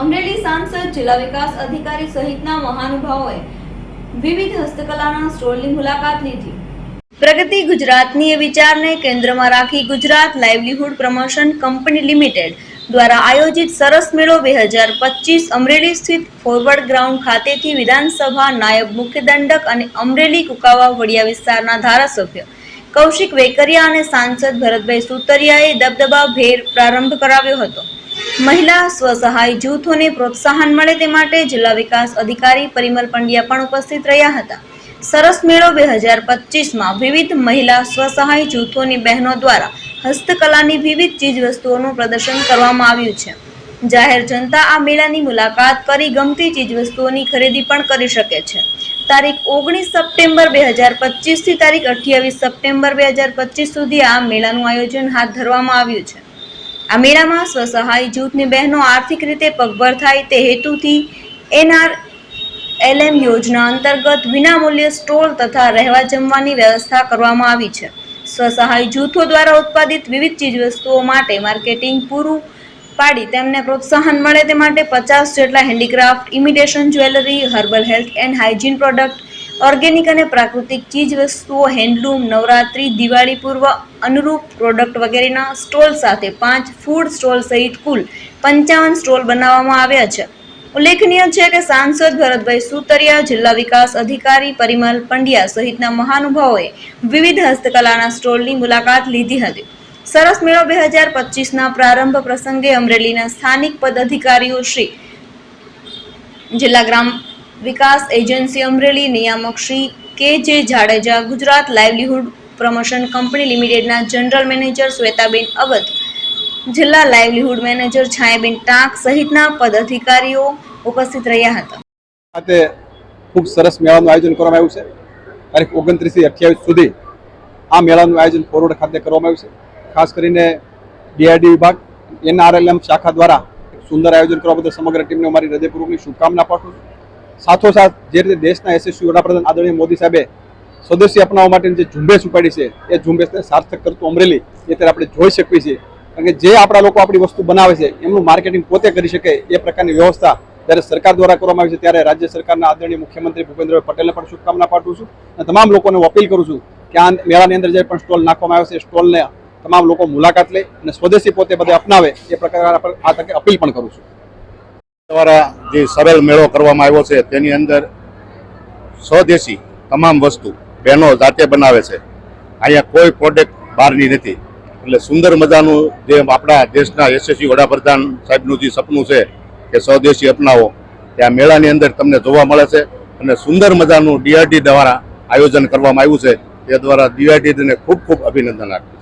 અમરેલી સાંસદ, જિલ્લા વિકાસ અધિકારી સહિતના મહાનુભાવોએ વિવિધ હસ્તકલાના સ્ટોલની મુલાકાત લીધી. પ્રગતિ ગુજરાતની એ વિચારને કેન્દ્રમાં રાખી Gujarat livelihood promotion company limited દ્વારા આયોજિત સરસ મેળો બે હજાર પચીસ અમરેલી સ્થિત ફોરવર્ડ ગ્રાઉન્ડ ખાતેથી વિધાનસભા નાયબ મુખ્યદંડક અને અમરેલી કુકાવા વડિયા વિસ્તારના ધારાસભ્ય કૌશિક વેકરિયા અને સાંસદ ભરતભાઈ સુતરિયાએ દબદબા ભેર પ્રારંભ કરાવ્યો હતો. મહિલા સ્વસહાય જૂથોને પ્રોત્સાહન મળે તે માટે જિલ્લા વિકાસ અધિકારી પરિમલ પંડ્યા પણ ઉપસ્થિત રહ્યા હતા. સરસ મેળો બે હજાર પચીસમાં વિવિધ મહિલા સ્વસહાય જૂથોની બહેનો દ્વારા હસ્તકલાની વિવિધ ચીજવસ્તુઓનું પ્રદર્શન કરવામાં આવ્યું છે. જાહેર જનતા આ મેળાની મુલાકાત કરી ગમતી ચીજવસ્તુઓની ખરીદી પણ કરી શકે છે. તારીખ ઓગણીસ સપ્ટેમ્બર બે હજાર પચીસથી તારીખ અઠ્યાવીસ સપ્ટેમ્બર બે હજાર પચીસ સુધી આ મેળાનું આયોજન હાથ ધરવામાં આવ્યું છે. આ મેળામાં સ્વસહાય જૂથની બહેનો આર્થિક રીતે પગભર થાય તે હેતુથી એનઆર એલએમ યોજના અંતર્ગત વિનામૂલ્યે સ્ટોલ તથા રહેવા જમવાની વ્યવસ્થા કરવામાં આવી છે. સ્વસહાય જૂથો દ્વારા ઉત્પાદિત વિવિધ ચીજવસ્તુઓ માટે માર્કેટિંગ પૂરું પાડી તેમને પ્રોત્સાહન મળે તે માટે પચાસ જેટલા handicraft, imitation jewellery, herbal health and hygiene product organic અને પ્રાકૃતિક ચીજ વસ્તુઓ હેન્ડલૂમ, નવરાત્રી દિવાળી પૂર્વ અનુરૂપ પ્રોડક્ટ વગેરેના સ્ટોલ સાથે પાંચ ફૂડ સ્ટોલ સહિત કુલ પંચાવન સ્ટોલ બનાવવામાં આવ્યા છે. ઉલ્લેખનીય છે કે સાંસદ ભરતભાઈ સુતરિયા, જિલ્લા વિકાસ અધિકારી પરિમલ પંડ્યા સહિતના મહાનુભાવોએ વિવિધ હસ્તકલાના સ્ટોલની મુલાકાત લીધી હતી. સરસ મેળો બે હજાર પચીસના પ્રારંભ પ્રસંગે અમરેલીના સ્થાનિક પદાધિકારીઓ શ્રી જિલ્લા ગ્રામ વિકાસ એજન્સી અમરેલી નિયામક Shri K J Jadeja Gujarat livelihood promotion company લિમિટેડના જનરલ મેનેજર શ્વેતાબેન અવધ, જિલ્લા લાઇવલીહુડ મેનેજર છાયાબેન ટાંક સહિતના પદાધિકારીઓ ઉપસ્થિત રહ્યા હતા. ખાતે ખૂબ સરસ મેળાનું આયોજન કરવામાં આવ્યું છે. તારીખ ઓગણત્રીસથી અઠ્યાવીસ સુધી આ મેળાનું આયોજન ફોરવર્ડ ખાતે કરવામાં આવ્યું છે. ખાસ કરીને ડીઆરડી વિભાગ, એનઆરએલએમ શાખા દ્વારા સુંદર આયોજન કરવા બદલ સમગ્ર ટીમને અમારી હૃદયપૂર્વકની શુભકામના પાઠવું છું. સાથોસાથ જે રીતે દેશના યશસ્વી વડાપ્રધાન આદરણીય મોદી સાહેબે સ્વદેશી અપનાવવા માટેની જે ઝુંબેશ ઉપાડી છે, એ ઝુંબેશને સાર્થક કરતું અમરેલી, એ ત્યારે આપણે જોઈ શકીએ છીએ કારણ કે જે આપણા લોકો આપણી વસ્તુ બનાવે છે, એમનું માર્કેટિંગ પોતે કરી શકે, એ પ્રકારની વ્યવસ્થા જ્યારે સરકાર દ્વારા કરવામાં આવી છે, ત્યારે રાજ્ય સરકારના આદરણીય મુખ્યમંત્રી ભૂપેન્દ્રભાઈ પટેલને પણ શુભકામના પાઠવું છું. અને તમામ લોકોને અપીલ કરું છું કે આ મેળાની અંદર જે પણ સ્ટોલ નાખવામાં આવ્યો છે સ્ટોલને તમામ લોકો મુલાકાત લે અને સ્વદેશી પોતે બધે અપનાવે, એ પ્રકાર આ તકે અપીલ પણ કરું છું. દ્વારા જે સરળ મેળો કરવામાં આવ્યો છે, તેની અંદર સ્વદેશી તમામ વસ્તુ બહેનો જાતે બનાવે છે. અહીંયા કોઈ પ્રોડક્ટ બહારની નથી. એટલે સુંદર મજાનું જે આપણા દેશના યશસ્વી વડાપ્રધાન સાહેબનું જે સપનું છે કે સ્વદેશી અપનાવો ત્યાં મેળાની અંદર તમને જોવા મળે છે અને સુંદર મજાનું ડીઆરડી દ્વારા આયોજન કરવામાં આવ્યું છે. તે દ્વારા ડીઆરડીને ખૂબ ખૂબ અભિનંદન આપીશ